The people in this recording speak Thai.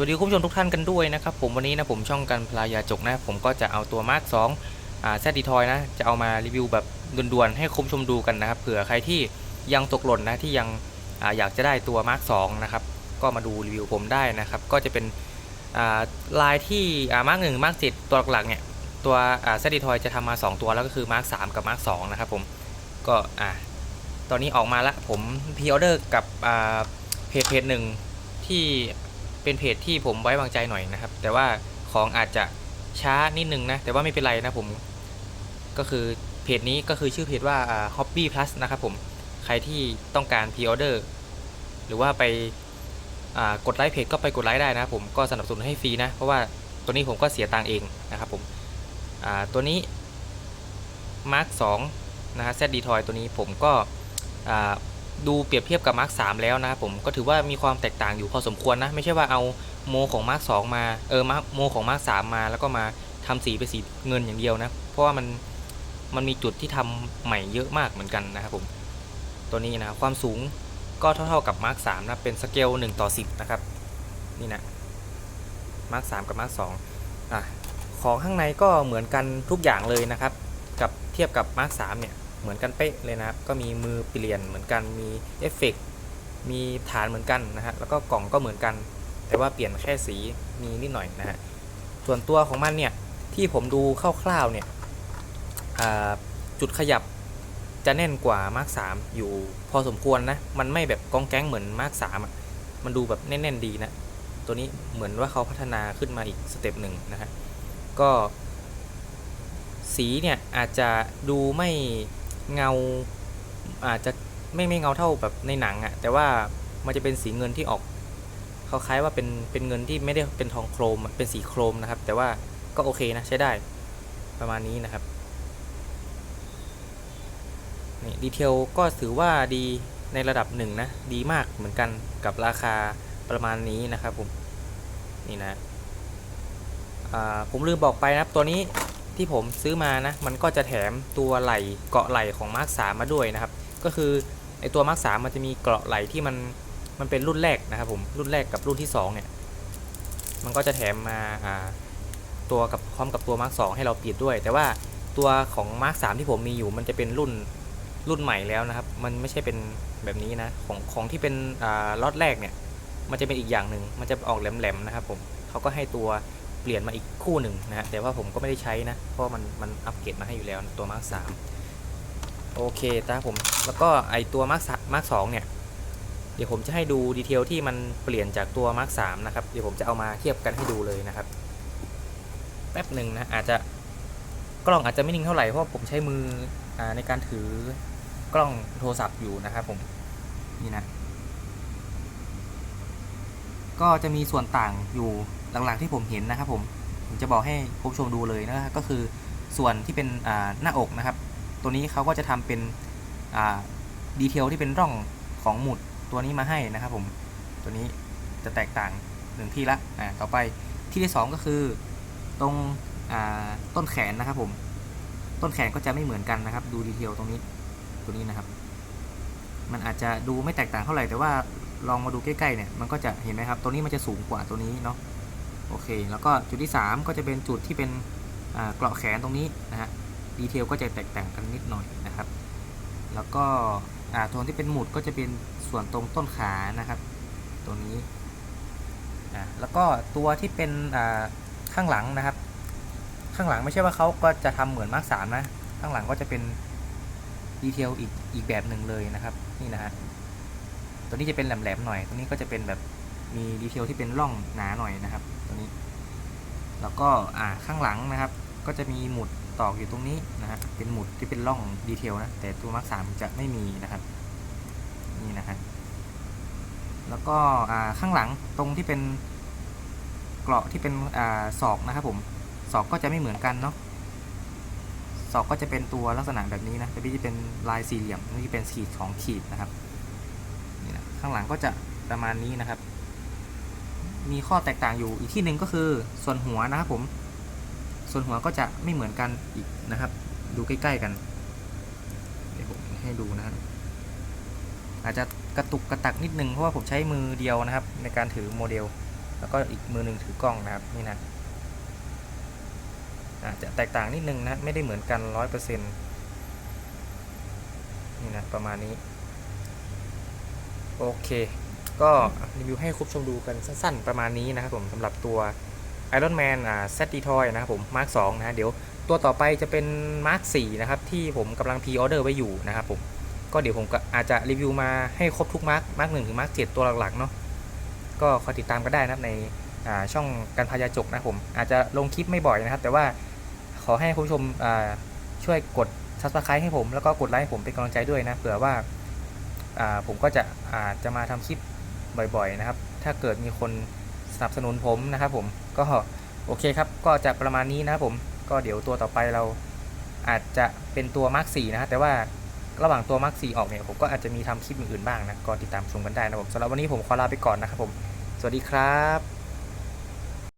วัสดีคุณผู้ชมทุกท่านกันด้วยนะครับผมวันนี้นะผมช่องกันพลายาจกนะผมก็จะเอาตัวมาร์คสองแซดดีทอยนะจะเอามารีวิวแบบด่วนๆให้คุณผู้ชมดูกันนะครับเผื่อใครที่ยังตกหล่นนะที่ยังออยากจะได้ตัวมาร์คสองนะครับก็มาดูรีวิวผมได้นะครับก็จะเป็นลายที่มาร์คหนึ่งมาร์คเจ็ดตัวหลักๆเนี่ยตัวแซดดีทอยจะทำมา 2 ตัวแล้วก็คือมาร์คสกับมาร์คสนะครับผมก็อ่าตอนนี้ออกมาละผมพ r ออเดอร์กับเพจเพจหนึ่งที่ เป็นเพจที่ผมไว้วางใจหน่อยนะครับ แต่ว่าของอาจจะช้านิดนึงนะ แต่ว่าไม่เป็นไรนะผม ก็คือเพจนี้ก็คือชื่อเพจว่า Hobby Plus นะครับผมใครที่ต้องการพ r ออเดอร์หรือว่าไปกดไลค์เพจก็ไปกดไลค์ได้นะครับผมก็สนับสนุนให้ฟรีนะ เพราะว่าตัวนี้ผมก็เสียตังเองนะครับผมตัวนี้ Mark 2นะฮะ ZD Toy ตัวนี้ผมก็ ดูเปรียบเทียบกับมาร์คสแล้วนะครับผมก็ถือว่ามีความแตกต่างอยู่พอสมควรนะไม่ใช่ว่าเอาโมของมาร์คสมาเออมาโมของมาร์คสมาแล้วก็มาทำสีเป็นสีเงินอย่างเดียวนะ เพราะว่ามันมันมีจุดที่ทำใหม่เยอะมากเหมือนกันนะครับผมตัวนี้นะความสูงก็เท่าๆกับมาร์คสนะเป็นสเกล1ต่อ10นะครับนี่นะมาร์คสกับมาร์คสอะของข้างในก็เหมือนกันทุกอย่างเลยนะครับ กับเทียบกับมาร์คสเนี่ย เหมือนกันเป๊ะเลยนะครับ ก็มีมือเปลี่ยนเหมือนกัน มีเอฟเฟกมีฐานเหมือนกันนะฮะ แล้วก็กล่องก็เหมือนกัน แต่ว่าเปลี่ยนแค่สีมีนิดหน่อยนะฮะ ส่วนตัวของมันเนี่ย ที่ผมดูคร่าวๆเนี่ยจุดขยับจะแน่นกว่ามาร์คสอยู่พอสมควรนะ มันไม่แบบกองแก๊งเหมือนมาร์คสามมันดูแบบแน่นๆดีนะ ตัวนี้เหมือนว่าเขาพัฒนาขึ้นมาอีกสเต็ปหนึ่งนะฮะ ก็สีเนี่ยอาจจะดูไม่ เงาอาจจะไม่ไม่เงาเท่าแบบในหนังอะแต่ว่ามันจะเป็นสีเงินที่ออกเขาคล้ายว่าเป็นเป็นเงินที่ไม่ได้เป็นทองโครมเป็นสีโครมนะครับ แต่ว่าก็โอเคนะใช้ได้ประมาณนี้นะครับนี่ดีเทลก็ถือว่าดีในระดับหนึ่งนะดีมากเหมือนกันกับราคาประมาณนี้นะครับผมนี่นะผมลืมบอกไปนะครับตัวนี้ ที่ผมซื้อมานะ มันก็จะแถมตัวไหล่เกาะไหล่ของมาร์คสามาด้วยนะครับ ก็คือไอตัวมาร์คสามันจะมีเกาะไหล่ที่มันมันเป็นรุ่นแรกนะครับผมรุ่นแรกกับรุ่นที่ 2 เนี่ย มันก็จะแถมมาอ่าตัวกับพร้อมกับตัวมาร์คสให้เราเปิดด้วย แต่ว่าตัวของมาร์คสที่ผมมีอยู่ มันจะเป็นรุ่นรุ่นใหม่แล้วนะครับ มันไม่ใช่เป็นแบบนี้นะ ของของที่เป็นอ่าล็อตแรกเนี่ย มันจะเป็นอีกอย่างหนึ่งมันจะออกแหลมๆนะครับผมเขาก็ให้ตัว เปลี่ยนมาอีกคู่หนึ่งนะฮะแต่ว่าผมก็ไม่ได้ใช้นะ เพราะมันมันอัปเกรดมาให้อยู่แล้วตัวมาร์คสโอเคตาผมแล้วก็ไอตัวมาร์คมาร์คสเนี่ยเดี๋ยวผมจะให้ดูดีเทลที่มันเปลี่ยนจากตัวมาร์คสนะครับเดี๋ยวผมจะเอามาเทียบกันให้ดูเลยนะครับแป๊บหนึ่งนะอาจจะกล้องอาจจะไม่นิ่งเท่าไหร่เพราะผมใช้มืออในการถือกล้องโทรศัพท์อยู่นะครับผมนี่นะก็จะมีส่วนต่างอยู่ หลักๆที่ผมเห็นนะครับผมผมจะบอกให้ผู้ชมดูเลยนะก็คือส่วนที่เป็นหน้าอกนะครับ ตัวนี้เขาก็จะทำเป็นดีเทลที่เป็นร่องของหมุดตัวนี้มาให้นะครับผมตัวนี้จะแตกต่างหนึ่งที่ละอ่าต่อไปที่ที่ 2 ก็คือตรงต้นแขนนะครับผมต้นแขนก็จะไม่เหมือนกันนะครับ ดูดีเทลตรงนี้ตัวนี้นะครับ มันอาจจะดูไม่แตกต่างเท่าไหร่แต่ว่าลองมาดูใกล้ๆเนี่ยมันก็จะเห็นไหมครับ ตัวนี้มันจะสูงกว่าตัวนี้เนาะ โอเค แล้วก็จุดที่ 3 ก็จะเป็นจุดที่เป็นเกราะแขนตรงนี้นะฮะ ดีเทลก็จะแตกต่างกันนิดหน่อยนะครับ แล้วก็โทนที่เป็นหมุดก็จะเป็นส่วนตรงต้นขานะครับ ตัวนี้ แล้วก็ตัวที่เป็นข้างหลังนะครับ ข้างหลังไม่ใช่ว่าเขาก็จะทำเหมือนมาร์กสามนะ ข้างหลังก็จะเป็นดีเทลอีกอีกแบบหนึ่งเลยนะครับ นี่นะฮะ ตัวนี้จะเป็นแหลมๆหน่อย ตัวนี้ก็จะเป็นแบบมีดีเทลที่เป็นร่องหนาหน่อยนะครับ ตัวนี้ แล้วก็อ่าข้างหลังนะครับ ก็จะมีหมุดตอกอยู่ตรงนี้นะฮะเป็นหมุดที่เป็นร่องดีเทลนะแต่ตัวมาร์คสามจะไม่มีนะครับนี่นะฮะแล้วก็อ่าข้างหลังตรงที่เป็นเกราะที่เป็นอ่าศอกนะครับผมศอกก็จะไม่เหมือนกันเนาะศอกก็จะเป็นตัวลักษณะแบบนี้นะแต่ที่จะเป็นลายสี่เหลี่ยมนี่เป็นขีดของขีดนะครับนี่นะข้างหลังก็จะประมาณนี้นะครับ มีข้อแตกต่างอยู่อีกที่หนึ่งก็คือส่วนหัวนะครับผม ส่วนหัวก็จะไม่เหมือนกันอีกนะครับ ดูใกล้ ๆกัน เดี๋ยวผมให้ดูนะครับอาจจะกระตุกกระตักนิดนึงเพราะว่าผมใช้มือเดียวนะครับ ในการถือโมเดล แล้วก็อีกมือหนึ่งถือกล้องนะครับนี่นะอาจจะแตกต่างนิดนึงนะไม่ได้เหมือนกันร้อยเปอร์เซ็นต์นี่นะประมาณนี้ โอเค ก็รีวิวให้คุณชมดูกันสั้นๆ ประมาณนี้นะครับผมสำหรับตัว Iron Man อ่า Z d e t o y นะครับผม Mark 2นะฮะเดี๋ยวตัวต่อไปจะเป็น Mark 4นะครับ ที่ผมกำลังพ r ออเดอร์ไว้อยู่นะครับผม ก็เดี๋ยวผมก็อาจจะรีวิวมาให้ครบทุกมาร์กมาร์กหนึ่งถึงมาร์กเจ็ดตัวหลักๆเนาะก็คอยติดตามกันได้นะครับในอ่าช่องการพยาจกนะครับผม อาจจะลงคลิปไม่บ่อยนะครับ แต่ว่าขอให้คุณผู้ชมอ่าช่วยกด subscribe ให้ผม แล้วก็กดไลค์ให้ผมเป็นกำลังใจด้วยนะเผื่อว่าอ่าผมก็จะอาจจะมาทำคลิป บ่อยๆนะครับ ถ้าเกิดมีคนสนับสนุนผมนะครับผมก็โอเคครับ ก็จะประมาณนี้นะครับผมก็เดี๋ยวตัวต่อไปเราอาจจะเป็นตัวมาร์ก4นะฮะแต่ว่าระหว่างตัวมาร์ค4ออกเนี่ยผมก็อาจจะมีทำคลิปอื่นๆบ้างนะก็ติดตามชมกันได้นะผมสำหรับวันนี้ผมขอลาไปก่อนนะครับผม สวัสดีครับ